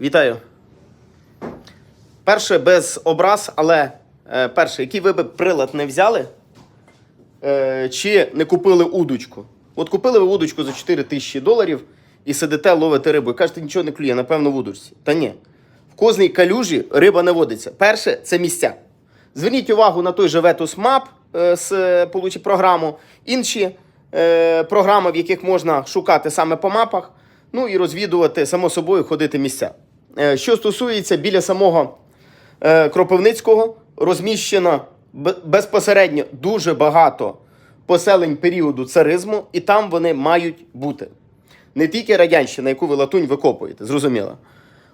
Вітаю. Перше без образ, але е, перше, який ви би прилад не взяли, е, чи не купили удочку? От купили ви удочку за 4 тисячі доларів і сидите, ловите рибу. І кажете, нічого не клює, напевно, в удочці. Та ні. В кожній калюжі риба не водиться. Перше це місця. Зверніть увагу на той же Vetus Map е, з е, програму, інші е, програми, в яких можна шукати саме по мапах, ну і розвідувати само собою ходити місця. Е, що стосується біля самого е, Кропивницького, розміщено безпосередньо дуже багато поселень періоду царизму, і там вони мають бути. Не тільки радянщина, яку ви латунь викопуєте, зрозуміло.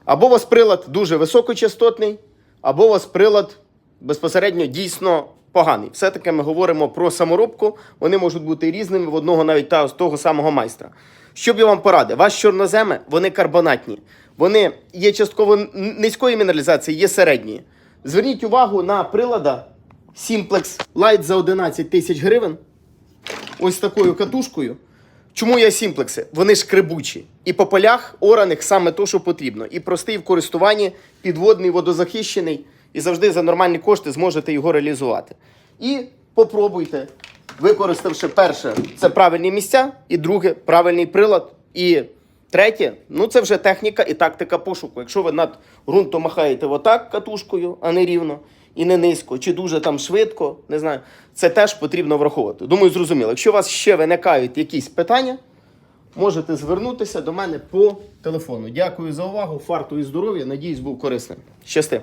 Або у вас прилад дуже високочастотний, або у вас прилад безпосередньо дійсно поганий. Все-таки ми говоримо про саморобку, вони можуть бути різними в одного навіть та, того самого майстра. Що б я вам порадив? Ваші чорноземи, вони карбонатні. Вони є частково низької мінералізації, є середні. Зверніть увагу на прилада Simplex Light за 11 тисяч гривень. Ось такою катушкою. Чому я сімплекси? Вони шкребучі. І по полях ораних саме то, що потрібно. І простий в користуванні, підводний, водозахищений. І завжди за нормальні кошти зможете його реалізувати. І попробуйте, використавши перше, це правильні місця, і друге правильний прилад. І третє, ну це вже техніка і тактика пошуку. Якщо ви над ґрунтом махаєте отак катушкою, а не рівно, і не низько, чи дуже там швидко, не знаю, це теж потрібно враховувати. Думаю, зрозуміло. Якщо у вас ще виникають якісь питання, можете звернутися до мене по телефону. Дякую за увагу, фарту і здоров'я. Надіюсь, був корисним. Щасти!